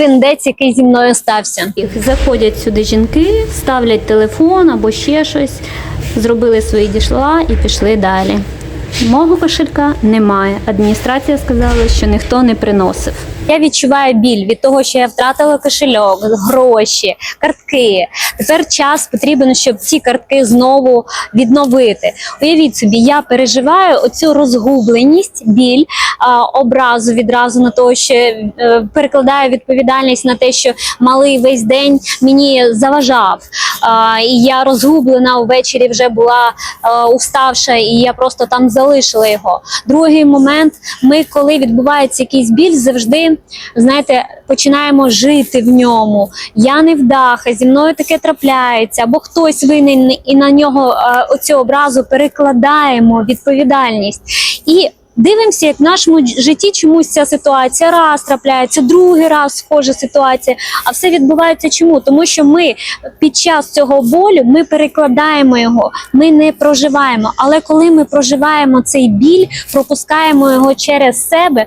триндець, який зі мною стався. Заходять сюди жінки, ставлять телефон або ще щось, зробили свої дішла і пішли далі. Мого кошелька немає. Адміністрація сказала, що ніхто не приносив. Я відчуваю біль від того, що я втратила кошельок, гроші, картки. Тепер час потрібен, щоб ці картки знову відновити. Уявіть собі, я переживаю оцю розгубленість, біль, образу відразу на те, що е, перекладаю відповідальність на те, що малий весь день мені заважав. І я розгублена ввечері вже була е, уставша, і я просто там залишила його. Другий момент, ми, коли відбувається якийсь біль, завжди знаєте, починаємо жити в ньому. Я не вдаха, зі мною таке трапляється, або хтось винен, і на нього е, оцю образу перекладаємо відповідальність. І Дивимося, як в нашому житті чомусь ця ситуація раз трапляється, другий раз схожа ситуація. А все відбувається чому? Тому що ми під час цього болю ми перекладаємо його, ми не проживаємо. Але коли ми проживаємо цей біль, пропускаємо його через себе.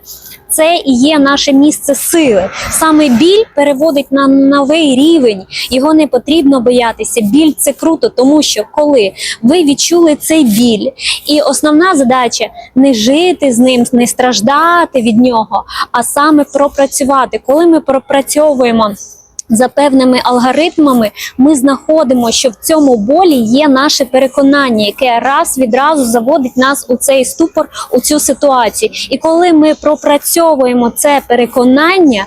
Це і є наше місце сили. Саме біль переводить на новий рівень. Його не потрібно боятися. Біль це круто, тому що коли ви відчули цей біль, і основна задача не жити з ним, не страждати від нього, а саме пропрацювати. Коли ми пропрацьовуємо. За певними алгоритмами ми знаходимо, що в цьому болі є наше переконання, яке раз відразу заводить нас у цей ступор, у цю ситуацію. І коли ми пропрацьовуємо це переконання,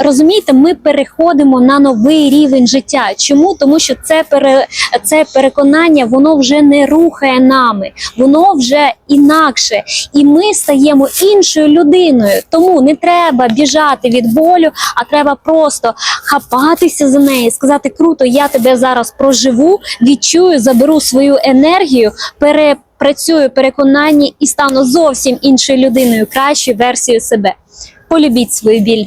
розумієте, ми переходимо на новий рівень життя. Чому? Тому що це пере, це переконання воно вже не рухає нами, воно вже інакше, і ми стаємо іншою людиною. Тому не треба біжати від болю, а треба просто хапатися за неї, сказати круто, я тебе зараз проживу, відчую, заберу свою енергію, перепрацюю переконання і стану зовсім іншою людиною, кращою версією себе. Полюбіть свою біль.